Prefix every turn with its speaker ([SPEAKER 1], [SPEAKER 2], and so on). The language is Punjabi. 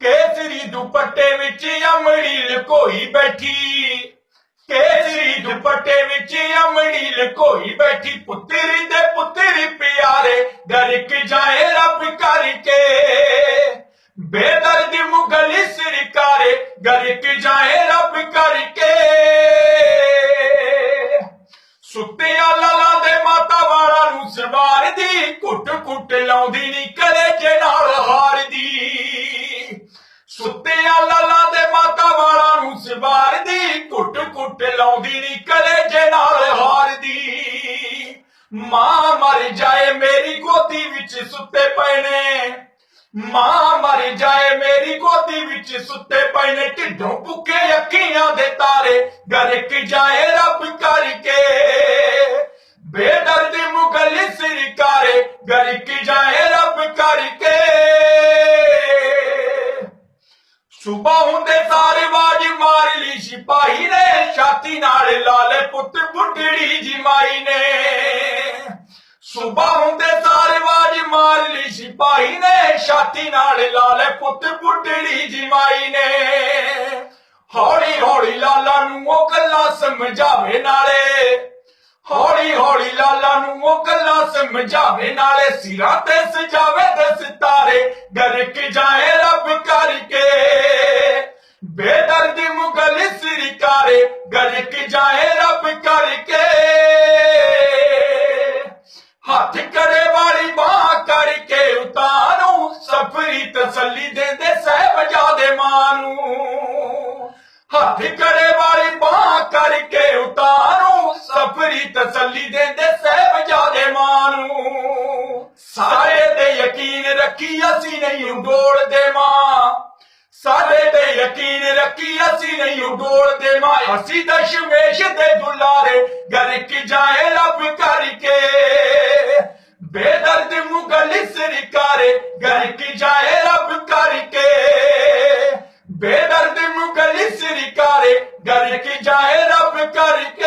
[SPEAKER 1] ਕੇਸਰੀ ਦੁਪੱਟੇ ਵਿੱਚ ਅਮੜੀ ਲਕੋਈ ਬੈਠੀ। ਕੇਸਰੀ ਦੁਪੱਟੇ ਵਿੱਚ ਅਮੜੀ ਲਕੋਈ ਬੈਠੀ। ਪੁੱਤਰੀ ਦੇ ਪੁੱਤਰੀ ਪਿਆਰੇ ਗਰਕ ਜਾਏ ਰੱਬ ਕਰਕੇ। ਬੇਦਰਦ ਮੁਗਲ ਸਰਕਾਰੇ ਗਰਕ ਜਾਏ ਰੱਬ ਕਰਕੇ। ਸੁੱਤਿਆਂ ਲਾਲਾ ਦੇ ਮਾਤਾ ਵਾਲਾ ਨੂੰ ਸਵਾਰ ਦੀ ਘੁੱਟ ਘੁੱਟ ਲਾਉਂਦੀ ਨੀ ਕਲੇਜੇ ਨਾਲ ਸੁੱਤਿਆਂ ਲਾਲਾ ਦੇ ਮਾਤਾ ਵਾਲਾ ਨੂੰ ਸਵਾਰ ਘੁੱਟ ਘੁੱਟ ਲਾਉਂਦੀ ਨੀ ਕਲੇਜੇ ਨਾਲ ਹਾਰਦੀ ਮਾਂ ਮਰ ਜਾਏ ਮੇਰੀ ਗੋਦੀ ਵਿੱਚ ਸੁੱਤੇ ਪਏ ਨੇ ਮਾਂ ਮਰ ਜਾਏ ਮੇਰੀ ਗੋਦੀ ਵਿੱਚ ਸੁੱਤੇ ਪਏ ਨੇ ਢਿੱਡੋਂ ਭੁੱਖੇ ਅੱਖੀਆਂ ਦੇ ਤਾਰੇ ਗਰਕ ਜਾਏ ਰੱਬ ਕਰਕੇ। ਬੇਦਰਦ ਮੁਗਲ ਸਰਕਾਰੇ ਗਰਕ ਜਾਏ ਸੁਬਾ ਹੁੰਦੇ ਮਾਰ ਲਈ ਸਿਪਾਹੀ ਨੇ, ਛਾਤੀ ਨਾਲ ਲਾਲੇ ਪੁੱਤ ਬੁੱਢੜੀ ਜੀ ਨੇ। ਸੁਬਾ ਹੁੰਦੇ ਸਾਰੇ ਮਾਰ ਲਈ ਸਿਪਾਹੀ ਨੇ, ਛਾਤੀ ਨਾਲ ਲਾਲੇ ਪੁੱਤ ਬੁੱਢੜੀ ਜੀ ਨੇ। ਹੌਲੀ ਹੌਲੀ ਲਾਲਾ ਨੂੰ ਉਹ ਗੱਲਾਂ ਸਮਝਾਵੇ ਨਾਲੇ। ਹੌਲੀ ਹੌਲੀ ਲਾਲਾ ਨੂੰ ਉਹ ਗੱਲਾਂ ਸਮਝਾਵੇ ਨਾਲੇ। ਸਿਰਾਂ ਤੇ ਸਜਾਵੇ ਦੇ ਸਿਤਾਰੇ ਗਰਕ ਜਾਏ ਰੱਬ ਕਰਕੇ। ਗਰਕ ਜਾਏ ਰੱਬ ਕਰਕੇ। ਹੱਥ ਕਰੇ ਵਾਲੀ ਬਾਹ ਕਰਕੇ ਉਤਾਰੂ ਸਫਰੀ ਤਸੱਲੀ ਦਿੰਦੇ ਸਹਿਬਜ਼ਾਦੇ ਮਾਂ ਨੂੰ। ਹੱਥ ਕਰੇ ਵਾਲੀ ਬਾਹ ਕਰਕੇ ਉਤਾਰੂ ਸਫਰੀ ਤਸੱਲੀ ਦਿੰਦੇ ਸਹਿਬਜ਼ਾਦੇ ਮਾਂ ਨੂੰ। ਸਾਰੇ ਤੇ ਯਕੀਨ ਰੱਖੀ ਅਸੀਂ ਨਹੀਂ ਡੋਲਦੇ ਮਾਂ। ਸਾਡੇ ਤੇ ਯਕੀਨ ਰੱਖੀ, ਅਸੀਂ ਨਹੀਂ ਡੋਲਦੇ ਮਾਂ ਅਸੀਂ ਦਸ਼ਮੇਸ਼ ਦੇ ਦੁਲਾਰੇ ਗਰਕ ਜਾਏ ਰੱਬ ਕਰਕੇ। ਬੇਦਰਦ ਮੁਗਲ ਸਰਕਾਰੇ ਗਰਕ ਜਾਏ ਰੱਬ ਕਰਕੇ। ਬੇਦਰਦ ਮੁਗਲ ਸਰਕਾਰੇ ਗਰਕ ਜਾਏ ਰੱਬ ਕਰਕੇ।